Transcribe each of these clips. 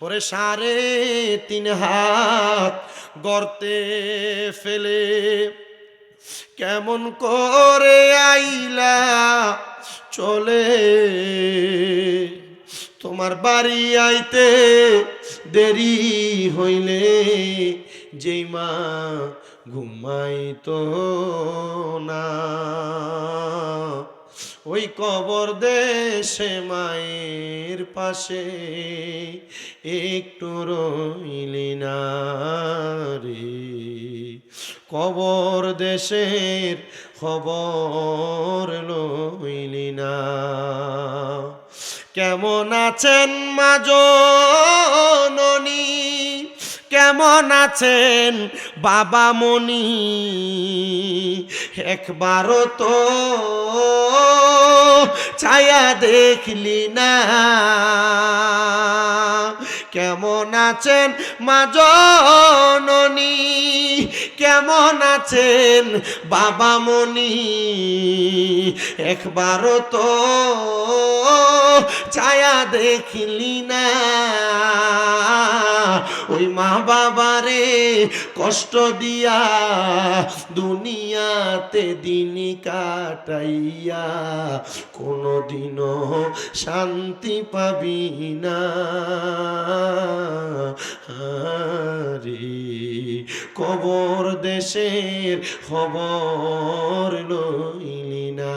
ওরে সাড়ে তিন হাত গর্তে ফেলে, কেমন করে আইলা চলে? তোমার বাড়ি আইতে দেরি হইলে, যেই মা ঘুমাইতো না। ওই কবর দেশে মায়ের পাশে একটু রইলি না রে। কবর দেশের খবর লইলি না। কেমন আছেন মা জননী কেমন আছেন? বাবা মনি একবারও তো ছায়া দেখলি না। কেমন আছেন মা জননী? কেমন আছেন বাবা মনি একবারও তো ছায়া দেখলি না। ওই মা বাবারে কষ্ট দিয়া দুনিয়াতে দিন কাটাইয়া কোনোদিনও শান্তি পাবি না। রে কবর দেশের খবর লইলি না।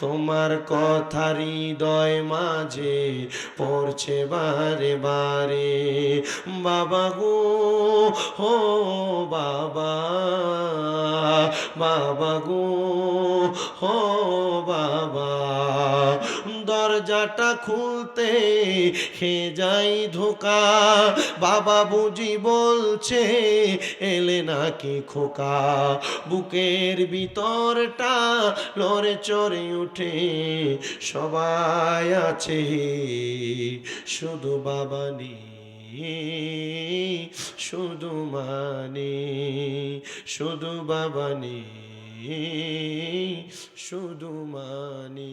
তোমার কথা হৃদয় মাঝে পড়ছে বারে বারে। বাবা গো, হো, বাবা। বাবা গো, হো, বাবা। দরজাটা খুলতে হে যাই ধোকা, বাবা বুঝি বলছে, এলে নাকি খোকা। বুকের ভিতরটা লড়ে চড়ে উঠে, সবাই আছে শুধু বাবা নেই শুধু মানে শুধু বাবা শুধু মানে